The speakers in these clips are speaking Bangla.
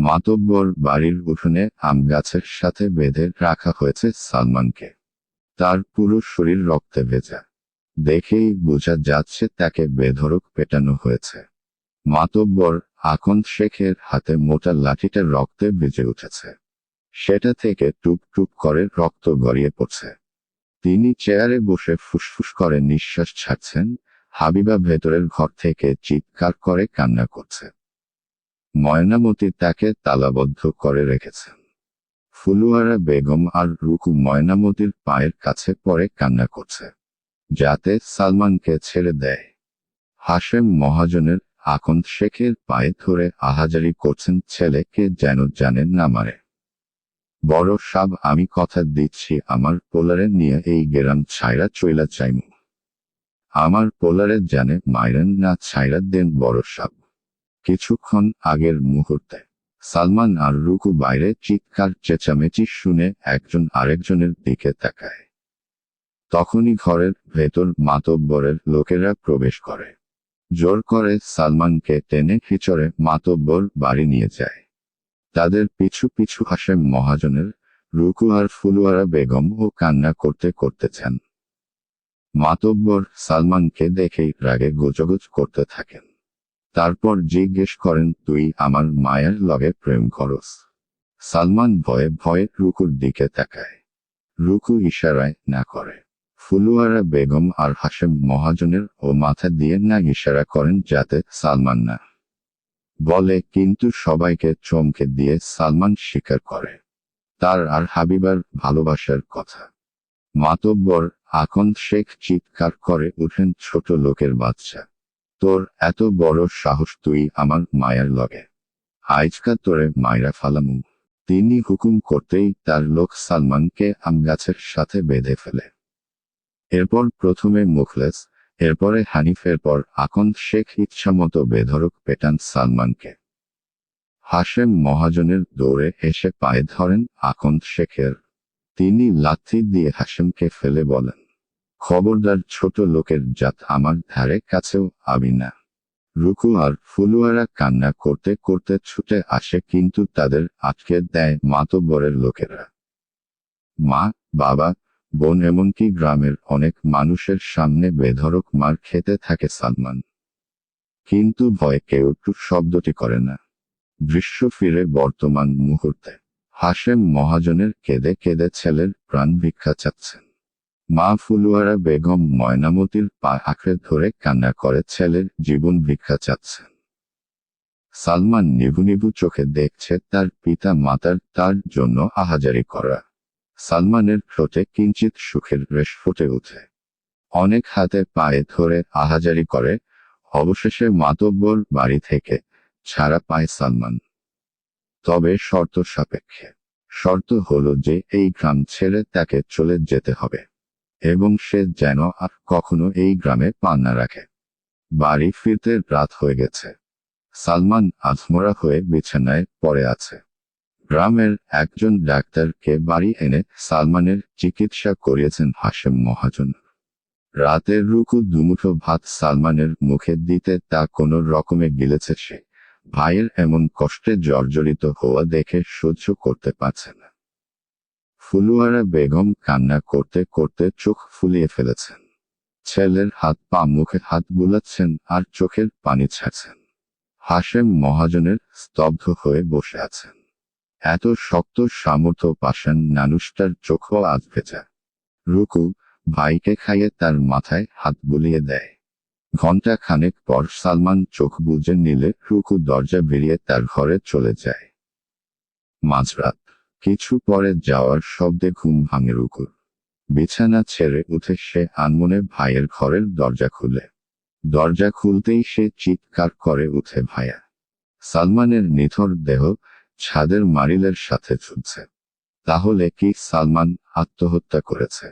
মাতব্বর বাড়ির উঠোনে আম গাছের সাথে বেঁধে রাখা হয়েছে সালমানকে। তার পুরো শরীর রক্তে ভেজা। দেখেই বোঝা যাচ্ছে তাকে বেধরক পেটানো হয়েছে। মাতব্বর আকন্দ শেখের হাতে মোটা লাঠিটা রক্তে ভিজে উঠেছে। সেটা থেকে টুপ টুপ করে রক্ত গড়িয়ে পড়ছে। তিনি চেয়ারে বসে ফুসফুস করে নিঃশ্বাস ছাড়ছেন। হাবিবা ভেতরের ঘর থেকে চিৎকার করে কান্না করছে। ময়নামতি তাকে তালাবদ্ধ করে রেখেছেন ফুলুয়ারা বেগম আর রুকু ময়নামতির পায়ের কাছে পরে কান্না করছে, যাতে সালমানকে ছেড়ে দেয়। হাশেম মহাজনের আকন্দ শেখের পায়ে ধরে আহাজারি করছেন ছেলেকে যেন জানেন না মারে। বড় সাব, আমি কথা দিচ্ছি, আমার পোলারে নিয়ে এই গেরাম ছাইরা চইলা চাইমু। আমার পোলারে জানে মাইরেন না, ছাইরা দেন বড় সাব। কিছুক্ষণ আগের মুহূর্তে, সালমান আর রুকু বাইরে চিৎকার চেঁচামেচি শুনে একজন আরেকজনের দিকে তাকায়। তখনই ঘরের ভেতর মাতব্বরের লোকেরা প্রবেশ করে। জোর করে সালমানকে টেনে খিচড়ে মাতব্বর বাড়ি নিয়ে যায়। তাদের পিছু পিছু হাসেম মহাজনের, রুকু আর ফুলুয়ারা বেগম ও কান্না করতে করতেছেন মাতব্বর সালমানকে দেখেই রাগে গোজগোজ করতে থাকেন। তারপর জিজ্ঞেস করেন, তুই আমার মায়ের লগে প্রেম করস? সালমান ভয়ে ভয়ে রুকুর দিকে তাকায়। রুকু ইশারায় না করে। ফুলুয়ারা বেগম আর হাসেম মহাজনের ও মাথা দিয়ে না ইশারা করেন যাতে সালমান না বলে, কিন্তু সবাইকে চমকে দিয়ে সালমান স্বীকার করে। তার আর হাবিবার ভালোবাসার কথা। মাতব্বর আকন্দ শেখ চিৎকার করে উঠেন ছোট লোকের বাচ্চা। তোর এত বড় সাহস তুই আমার মায়ের লগে। আইজকা তোরে মায়রা ফালামু। তিনি হুকুম করতেই তার লোক সালমানকে আম গাছের সাথে বেঁধে ফেলে। এরপর প্রথমে মুখলেস, এরপরে হানিফের পর আকন্দ শেখ ইচ্ছামতো বেধরক পেটান সালমানকে। হাশেম মহাজনের দৌড়ে এসে পায়ে ধরেন আকন্দ শেখের। তিনি লাথি দিয়ে হাশেমকে ফেলে বলেন খবরদার ছোট লোকের জাত আমার ধারে কাছেও আবি না। রুকু আর ফুলুয়ারা কান্না করতে করতে ছুটে আসে কিন্তু তাদের আটকে দেয় মাতব্বরের লোকেরা। মা, বাবা, বোন এমনকি গ্রামের অনেক মানুষের সামনে বেধরক মার খেতে থাকে সালমান। কিন্তু ভয় কেউ টু শব্দটি করে না। দৃশ্য ফিরে বর্তমান মুহূর্তে। হাশেম মহাজনের কেঁদে কেঁদে ছেলের প্রাণ ভিক্ষা চাচ্ছেন। মা ফুলুয়ারা বেগম ময়নামতির পা আঁকড়ে ধরে কান্না করে ছেলের জীবন ভিক্ষা চাচ্ছেন। সালমান নিভু নিভু চোখে দেখছে তার পিতা মাতার তার জন্য আহাজারি করা। সালমানের ঠোঁটে কিঞ্চিত সুখের রেশ ফুটে ওঠে। অনেক হাতে পায়ে ধরে আহাজারি করে, অবশেষে মাতব্বর বাড়ি থেকে ছাড়া পায় সালমান। তবে শর্ত সাপেক্ষে। শর্ত হলো যে এই গ্রাম ছেড়ে তাকে চলে যেতে হবে। এবং সে যেন আর কখনো এই গ্রামে পা না রাখে। বাড়ি ফিরতে রাত হয়ে গেছে। সালমান আধমরা হয়ে বিছানায় পড়ে আছে। গ্রামের একজন ডাক্তারকে বাড়ি এনে সালমানের চিকিৎসা করিয়েছেন হাশেম মহাজন। রাতের রুকু দুমুঠো ভাত সালমানের মুখে দিতে তা কোনো রকমে গিলেছে সে। ভাইয়ের এমন কষ্টে জর্জরিত হওয়া দেখে সহ্য করতে পারছে না ফুলুয়ারা বেগম কান্না করতে করতে চোখ ফুলিয়ে ফেলেছেন। ছেলের হাত পা, মুখে হাত বুলাচ্ছেন আর চোখের পানি ছাড়ছেন। হাশেম মহাজনের স্তব্ধ হয়ে বসে আছেন। এত শক্ত সামর্থ্য পাশান নানুষটার চোখও আজ ভেজা। রুকু ভাইকে খাইয়ে তার মাথায় হাত বুলিয়ে দেয়। ঘণ্টা খানেক পর সালমান চোখ বুঝে নিলে রুকু দরজা বেরিয়ে তার ঘরে চলে যায়। মাঝরাত কিছু পরে যাওয়ার শব্দে ঘুম ভাঙে রুকুর। বিছানা ছেড়ে উঠে সে আনমনে ভাইয়ের ঘরের দরজা খুলে। দরজা খুলতেই সে চিৎকার করে উঠে ভাইয়া। সালমানের নিথর দেহ ছাদের মারিলের সাথে ছুটছে তাহলে কি সালমান আত্মহত্যা করেছে?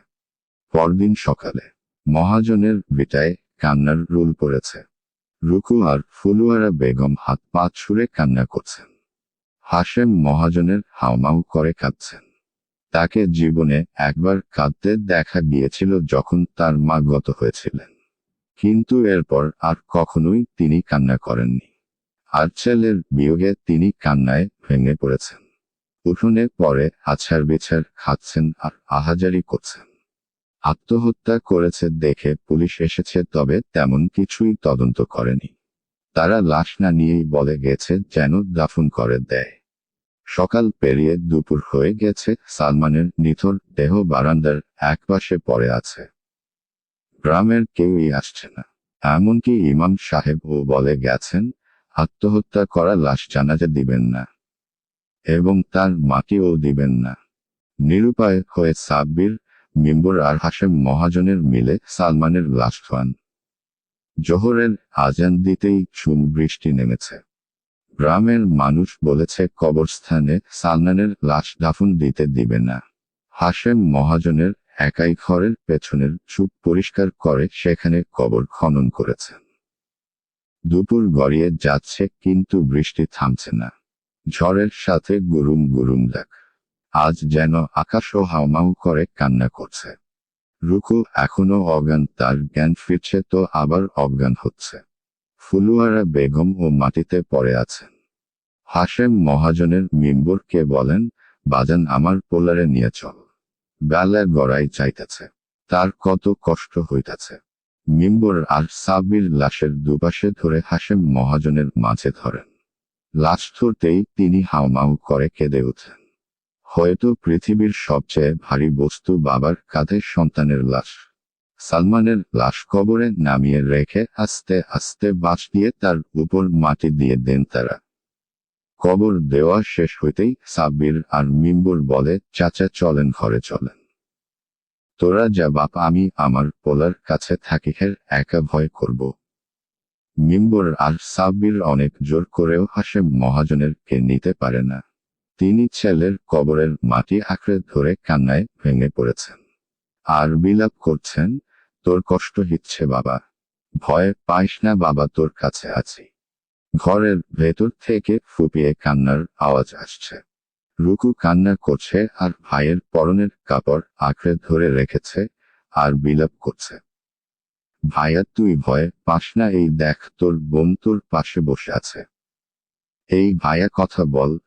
পরদিন সকালে মহাজনের বিটায় কান্নার রুল পড়েছে। রুকু আর ফুলুয়ারা বেগম হাত পা ছুঁড়ে কান্না করছেন। হাশেম মহাজনের হাওমাউ করে কাঁদছেন। তাকে জীবনে একবার কাঁদতে দেখা গিয়েছিল যখন তার মা গত হয়েছিলেন। কিন্তু এরপর আর কখনোই তিনি কান্না করেননি। আর ছেলের বিয়োগে তিনি কান্নায় ভেঙে পড়েছেন। উঠোনে পরে আছাড় বিছার খাচ্ছেন আর আহাজারি করছেন। আত্মহত্যা করেছে দেখে পুলিশ এসেছে তবে তেমন কিছুই তদন্ত করেনি। তারা লাশ না নিয়েই বলে গেছে যেন দাফন করে দেয়। সকাল পেরিয়ে দুপুর হয়ে গেছে, সালমানের নিথর দেহ বারান্দার একপাশে পড়ে আছে। গ্রামের কেউই আসছে না। এমনকি ইমাম সাহেবও বলে গেছেন, আত্মহত্যা করা লাশ জানাজা দিবেন না। এবং তার মাটিও দিবেন না। নিরুপায় হয়ে সাব্বির, মিম্বর আর হাসেম মহাজনের মিলে সালমানের লাশ খান জোহরের আজান দিতেই চুম বৃষ্টি নেমেছে। গ্রামের মানুষ বলেছে কবরস্থানে সালমানের লাশ দাফন দিতে দিবে না। হাসেম মহাজনের একাই ঘরের পেছনের চুপ পরিষ্কার করে সেখানে কবর খনন করেছেন দুপুর গড়িয়ে যাচ্ছে কিন্তু বৃষ্টি থামছে না। ঝড়ের সাথে গুরুম গুরুম দেখ আজ যেন আকাশও হাউমাউ করে কান্না করছে। রুকু এখনও অজ্ঞান, তার জ্ঞান ফিরছে তো আবার অজ্ঞান হচ্ছে। ফুলুয়ারা বেগম ও মাটিতে পড়ে আছেন। হাসেম মহাজনের মিম্বরকে বলেন, বাজান আমার পোলারে নিয়ে চল। বেলা গড়াই চাইতেছে। তার কত কষ্ট হইতাছে। মিম্বর আর সাবির লাশের দুপাশে ধরে হাসেম মহাজনের মাঝে ধরেন। লাশ ধরতেই তিনি হাউমাউ করে কেঁদে ওঠেন হয়তো পৃথিবীর সবচেয়ে ভারী বস্তু বাবার কাঁধে সন্তানের লাশ। সালমানের লাশ কবরে নামিয়ে রেখে আস্তে আস্তে বাঁশ দিয়ে তার উপর মাটি দিয়ে দেন তারা। কবর দেওয়া শেষ হইতেই সাব্বির আর মিম্বুর বলে, চাচা, চলেন, ঘরে চলেন। তোরা যা বাপ, আমি আমার পোলার কাছে থাকি, হের, একা ভয় করব। মিম্বর আর সাব্বির অনেক জোর করেও হাসেম মহাজনের কে নিতে পারে না। তিনি ছেলের কবরের মাটি আঁকড়ে ধরে কান্নায় ভেঙে পড়েছেন। আর বিলাপ করছেন তোর কষ্ট হিচ্ছে বাবা। ভয় পাইস না বাবা, তোর কাছে আছি। ঘরের ভেতর থেকে ফুপিয়ে কান্নার আওয়াজ আসছে। রুকু কান্না করছে আর ভাইয়ের পরনের কাপড় আঁকড়ে ধরে রেখেছে আর বিলাপ করছে। ভাইয়া, তুই ভয়ে পাস না, এই দেখ তোর বোন তোর পাশে বসে আছে। এই ভাইয়া কথা বল,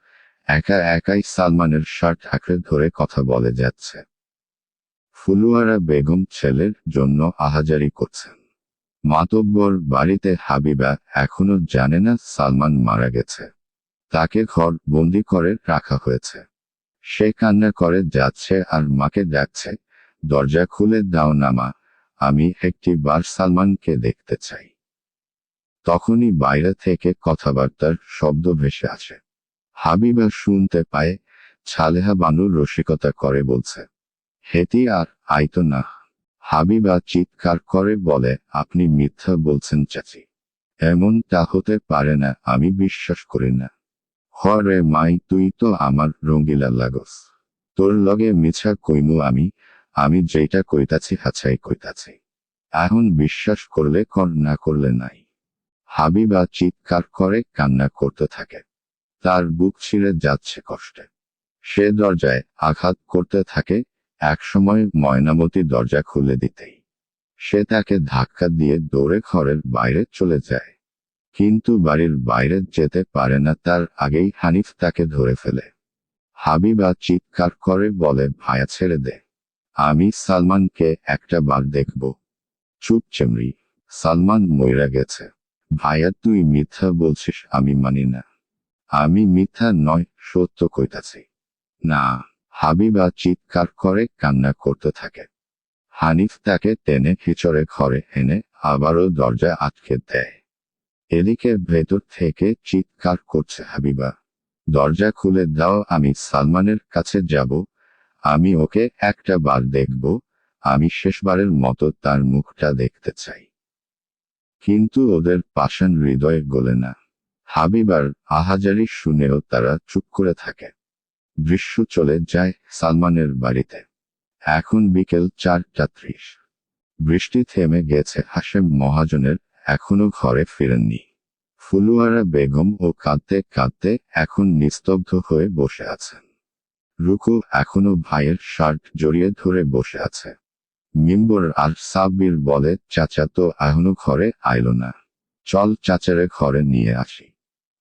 একা একাই সালমানের শার্ট আঁকড়ে ধরে কথা বলে যাচ্ছে। ফুলুয়ারা বেগম ছেলের জন্য আহাজারি করছেন। মাতব্বর বাড়িতে হাবিবা এখনও জানে না সালমান মারা গেছে। তাকে ঘর বন্দি করে রাখা হয়েছে। সে কান্না করে যাচ্ছে আর মাকে ডাকছে, দরজা খুলে দাও না মা আমি একটি বার সালমানকে দেখতে চাই। তখনই বাইরে থেকে কথাবার্তার শব্দ ভেসে আসে। হাবিবা শুনতে পায়, ছালেহা বানুর রসিকতা করে বলছে হেতি আর আইতো না। হাবিবা চিৎকার করে বলে, আপনি মিথ্যা বলছেন চাচি। এমনটা হতে পারে না, আমি বিশ্বাস করি না। হরে মাই, তুই তো আমার রঙ্গিলা লাগস। তোর লগে মিছা কইমু আমি আমি যেটা কইতাছি হাছাই কইতাছি। এখন বিশ্বাস করলে কর, না করলে নাই। হাবিবা চিৎকার করে কান্না করতে থাকে। তার বুক ছিঁড়ে যাচ্ছে কষ্টে। সে দরজায় আঘাত করতে থাকে একসময় ময়নামতি দরজা খুলে দিতেই সে তাকে ধাক্কা দিয়ে দৌড়ে ঘরের বাইরে চলে যায়। কিন্তু বাড়ির বাইরে যেতে পারে না তার আগেই হানিফ তাকে ধরে ফেলে। হাবিবা চিৎকার করে বলে, ভায়া, ছেড়ে দে। আমি সালমানকে একটা বার দেখব। চুপ চেমরি, সালমান মইরা গেছে। ভাইয়া তুই মিথ্যা বলছিস, আমি মানি না। আমি মিথ্যা নয়, সত্য কইতাছি। না। হাবিবা চিৎকার করে কান্না করতে থাকে। হানিফ তাকে টেনে খিচড়ে ঘরে এনে আবারও দরজা আটকে দেয়। এদিকে ভেতর থেকে চিৎকার করছে হাবিবা। দরজা খুলে দাও, আমি সালমানের কাছে যাব। আমি ওকে একটা বার দেখব। আমি শেষবারের মতো তার মুখটা দেখতে চাই। কিন্তু ওদের পাষাণ হৃদয়ে গলে না। হাবিবার আহাজারি শুনেও তারা চুপ করে থাকে। দৃশ্য চলে যায় সালমানের বাড়িতে। এখন বিকেল চারটা ত্রিশ। বৃষ্টি থেমে গেছে হাসেম মহাজনের, এখনও ঘরে ফিরেননি। ফুলুয়ারা বেগম ও কাঁদতে কাঁদতে এখন নিস্তব্ধ হয়ে বসে আছেন। রুকু এখনও ভাইয়ের শার্ট জড়িয়ে ধরে বসে আছে। মিম্বর আর সাব্বির বলে, চাচা তো এখনও ঘরে আইল না। চল চাচারে ঘরে নিয়ে আসি।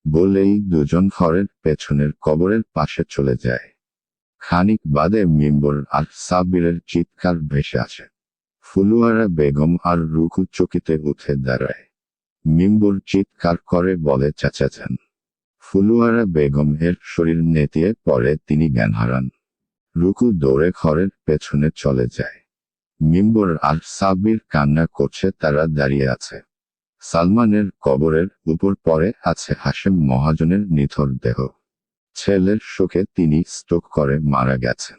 বলেই দুজন ঘরের পেছনের কবরের পাশে চলে যায়। খানিক বাদে মিম্বর আর সাব্বিরের চিৎকার ভেসে আসে। ফুলুয়ারা বেগম আর রুকু চকিতে উঠে দাঁড়ায়। মিম্বর চিৎকার করে বলে চাচাচান ফুলুয়ারা বেগম এর শরীর নেতিয়ে পরে তিনি জ্ঞান হারান। রুকু দৌড়ে ঘরের পেছনে চলে যায়। মিম্বর আর সাব্বির কান্না করছে, তারা দাঁড়িয়ে আছে। সালমানের কবরের উপর পরে আছে হাসেম মহাজনের নিথর দেহ। ছেলের শোকে তিনি স্ট্রোক করে মারা গেছেন।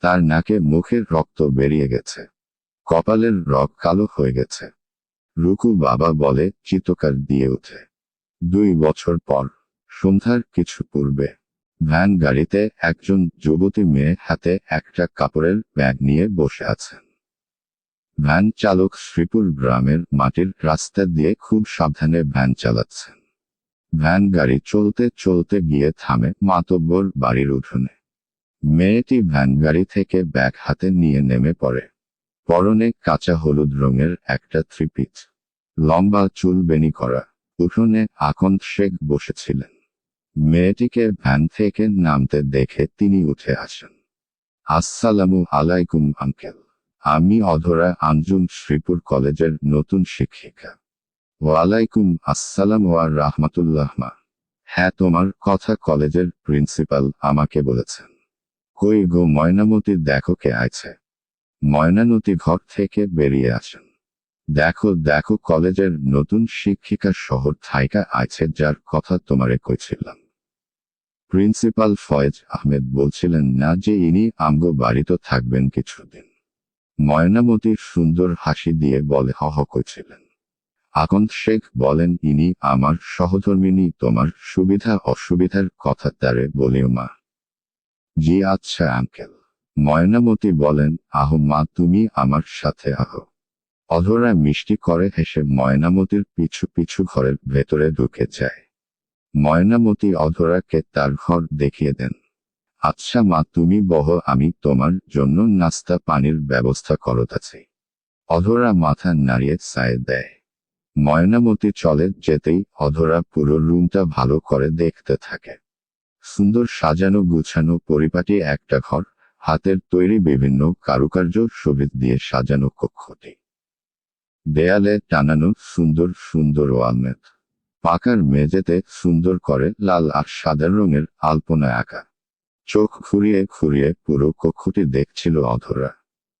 তার নাকে মুখের রক্ত বেরিয়ে গেছে। কপালের রক কালো হয়ে গেছে। রুকু বাবা বলে চিতকার দিয়ে ওঠে। দুই বছর পর, সন্ধ্যার কিছু পূর্বে, ভ্যান গাড়িতে একজন যুবতী মেয়ে হাতে একটা কাপড়ের ব্যাগ নিয়ে বসে আছেন। ভ্যান চালক শ্রীপুর গ্রামের মাটির রাস্তা দিয়ে খুব সাবধানে ভ্যান চালাচ্ছেন ভ্যান গাড়ি চলতে চলতে গিয়ে থামে মাতব্বর বাড়ির উঠোনে। মেয়েটি ভ্যান গাড়ি থেকে ব্যাগ হাতে নিয়ে নেমে পড়ে। পরনে কাঁচা হলুদ রঙের একটা থ্রিপিচ লম্বা চুল বেনি করা। উঠোনে আকন্দ শেখ বসেছিলেন। মেয়েটিকে ভ্যান থেকে নামতে দেখে তিনি উঠে আসেন। আসসালামু আলাইকুম, আঙ্কেল। আমি অধরা আঞ্জুম শ্রীপুর কলেজের নতুন শিক্ষিকা। ওয়ালাইকুম আসসালাম ওয়া রাহমাতুল্লাহ মা। হ্যাঁ তোমার কথা কলেজের প্রিন্সিপাল আমাকে বলেছেন। কই গো ময়নামতি, দেখো কে আছে ময়নানতি ঘর থেকে বেরিয়ে আসেন। দেখো দেখো কলেজের নতুন শিক্ষিকা শহর থাইকা আছে যার কথা তোমারে কইছিলাম। প্রিন্সিপাল ফয়েজ আহমেদ বলছিলেন, না যে ইনি আমগো বাড়িতে থাকবেন কিছুদিন। ময়নামতির সুন্দর হাসি দিয়ে বলে হহ কইছিলেন আকন্ত শেখ বলেন, ইনি আমার সহধর্মিনী, তোমার সুবিধা অসুবিধার কথা তারে বলিও মা। জি আচ্ছা আঙ্কেল। ময়নামতি বলেন, আহ মা, তুমি আমার সাথে আহ। অধরা মিষ্টি করে হেসে ময়নামতির পিছু পিছু ঘরের ভেতরে ঢুকে যায়। ময়নামতি অধরাকে তার ঘর দেখিয়ে দেন। আচ্ছা মা, তুমি বহ, আমি তোমার জন্য নাস্তা পানির ব্যবস্থা করতাছি। অধরা মাথা নাড়িয়ে সায় দেয়। ময়নামতি চলে যেতেই অধরা পুরো রুমটা ভালো করে দেখতে থাকে। সুন্দর সাজানো গুছানো পরিপাটি একটা ঘর, হাতের তৈরি বিভিন্ন কারুকার্য সবিত দিয়ে সাজানো কক্ষটি। দেয়ালে টানানো সুন্দর সুন্দর ওয়ালমেট। পাকার মেঝেতে সুন্দর করে লাল আর সাদা রঙের আলপনা আঁকা। চোখ ঘুরিয়ে ঘুরিয়ে পুরো কক্ষটি দেখছিল অধরা।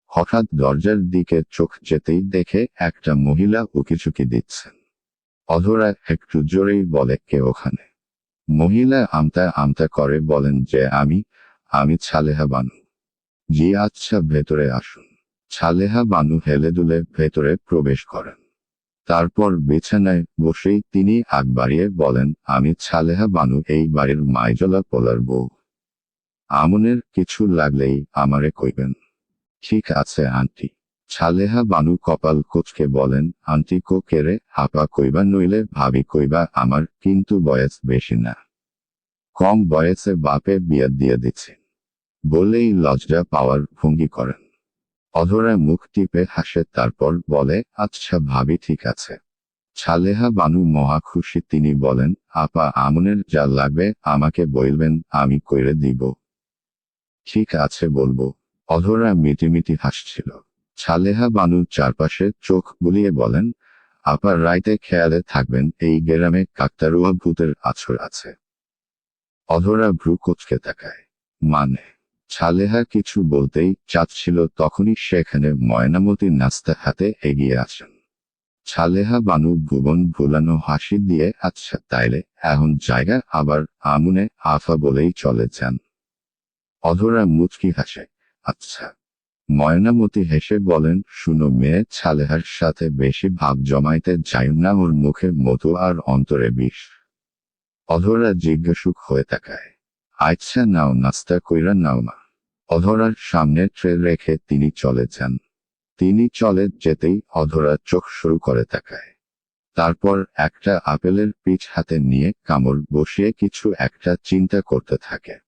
হঠাৎ দরজার দিকে চোখ যেতেই দেখে একটা মহিলা উকিচুকি দিচ্ছেন অধরা একটু জোরেই বলে, কে ওখানে? মহিলা আমতা আমতা করে বলেন, যে আমি আমি ছালেহা বানু। জি আচ্ছা ভেতরে আসুন। ছালেহা বানু হেলে দুলে ভেতরে প্রবেশ করেন। তারপর বিছানায় বসেই তিনি আগ বাড়িয়ে বলেন, আমি ছালেহা বানু, এই বাড়ির মাইজলা পোলার বউ। আমনের কিছু লাগলেই আমারে কইবেন। ঠিক আছে, আন্টি। ছালেহা বানু কপাল কোচকে বলেন, আন্টি কো কেরে হাপা কইবা নইলে ভাবি কইবা আমার কিন্তু বয়স বেশি না। কম বয়সে বাপে বিয়া দিয়ে দিচ্ছে। বলেই লজ্জা পাওয়ার ভঙ্গি করেন। অধরা মুখ টিপে হাসে, তারপর বলে আচ্ছা ভাবি, ঠিক আছে। ছালেহা বানু মহা খুশি, তিনি বলেন, আপা, আমনের যা লাগবে আমাকে বলবেন আমি কইরে দিব। ঠিক আছে বলব। অধরা মিটিমিটি হাসছিল। ছালেহা বানু চারপাশে চোখ বুলিয়ে বলেন আপার রাইতে খেয়ালে থাকবেন, এই গেরামে কাকতারুয়া ভূতের আছর আছে। অধরা ভ্রু কোচকে তাকায়। মানে ছালেহা কিছু বলতেই চাচ্ছিল তখনই সেখানে ময়নামতি নাস্তা হাতে এগিয়ে আসেন। ছালেহা বানু ভুবন ভুলানো হাসি দিয়ে আচ্ছা তাইলে এখন জায়গা আবার আমুনে আফা বলেই চলে যান। অধরা মুচকি হাসে আচ্ছা। ময়নামতি হেসে বলেন, শুনো মেয়ে, ছালেহার সাথে বেশি ভাব জমাইতে যাই না, ওর মুখে মতো আর অন্তরে বিষ। অধরা জিজ্ঞাসুক হয়ে তাকায় আচ্ছা নাও নাস্তা কইরা নাও মা। অধরার সামনে ট্রে রেখে তিনি চলে যান। তিনি চলে যেতেই অধরা চোখ শুরু করে তাকায়। তারপর একটা আপেলের পিচ হাতে নিয়ে কামড় বসিয়ে কিছু একটা চিন্তা করতে থাকে।